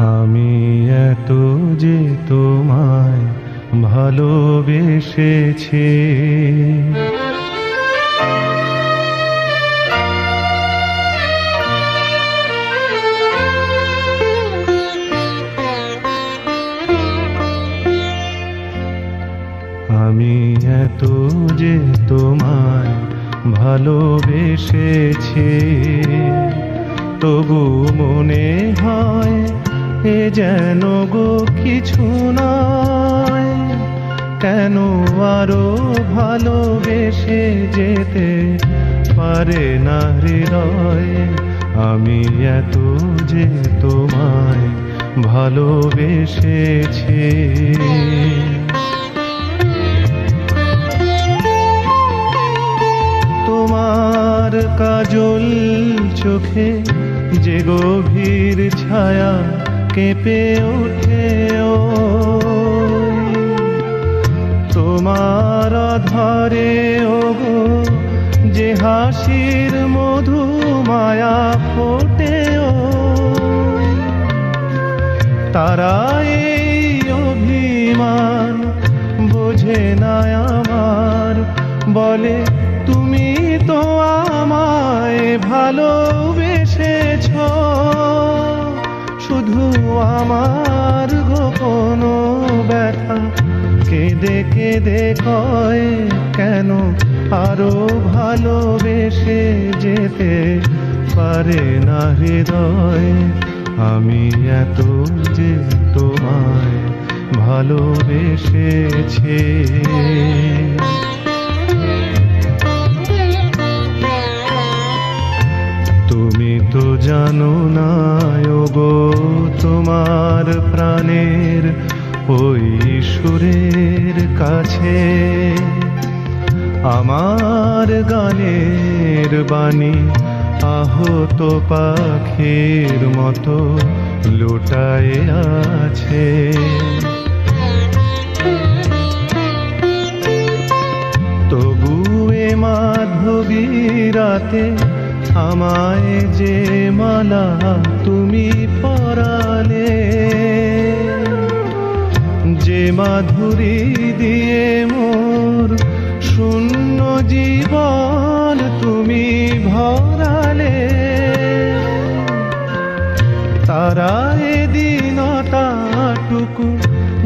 আমি এত যে তোমায় ভালোবেসেছি। আমি এত যে তোমায় ভালোবেসেছি। তবু মনে হয় এ যেন গো কিছু নয়, কেন আরও ভালোবেসে যেতে পারে না হৃদয়? আমি এত যে তোমায় ভালোবেসেছি। তোমার কাজল চোখে যে গভীর ছায়া কেঁপে ওঠে ও তোমার ধরে ও গো যে হাসির মধু মায়া ফোটে ও তারা এই অভিমান বোঝে না আমার, বলে, তুমি তো আমায় ভালোবেসেছ আমার গোপন ব্যথা। কেঁদে কেঁদে কয়, কেন আরও ভালোবেসে যেতে পারে না হৃদয়? আমি এত যে তোমায় ভালোবেসেছি। তো জানো না গো, তোমার প্রাণের ওই কাছে। আমার গানের বাণী আহত পাখির মতো লোটায় আছে। তবু এ মাধবী রাতে আমায় যে মালা তুমি পরালে। যে মাধুরী দিয়ে মোর শূন্য জীবন তুমি ভরালে। তারা এদিনটাটুকু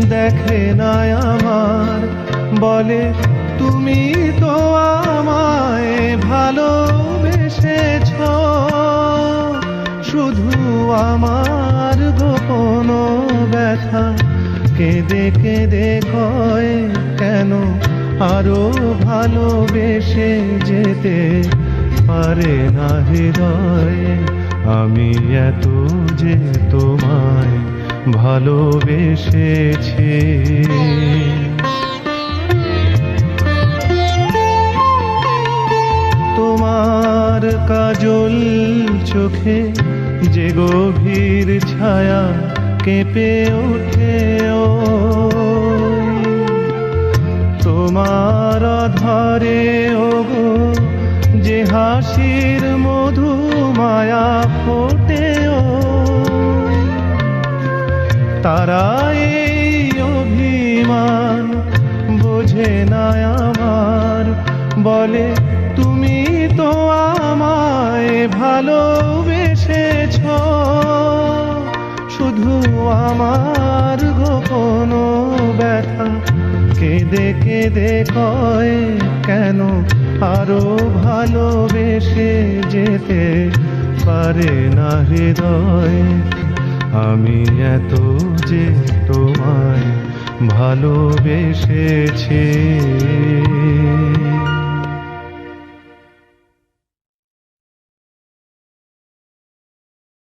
দেখে না আমার। বলে, তুমি তো আমায় ভালোবেসেছ কেঁদে কেঁদে কয় কেন আরও ভালোবেসে যেতে পারে না হৃদয়? আমি এত যে তোমায় ভালোবেসেছি। তোমার কাজল চোখে যে গভীর ছায়া কেঁপে ওঠে ও। তোমার ধরে ও গো যে হাসির মধু মায়া ফোটে ও। তারা এই অভিমান বোঝে না আমার, বলে, তুমি তো আমায় ভালোবেসেছ আমার গোপন ব্যথা। কেঁদে কেঁদে কয়, কেন আরও ভালোবেসে যেতে পারে না হৃদয়? আমি এত যে তোমায় ভালোবেসেছি।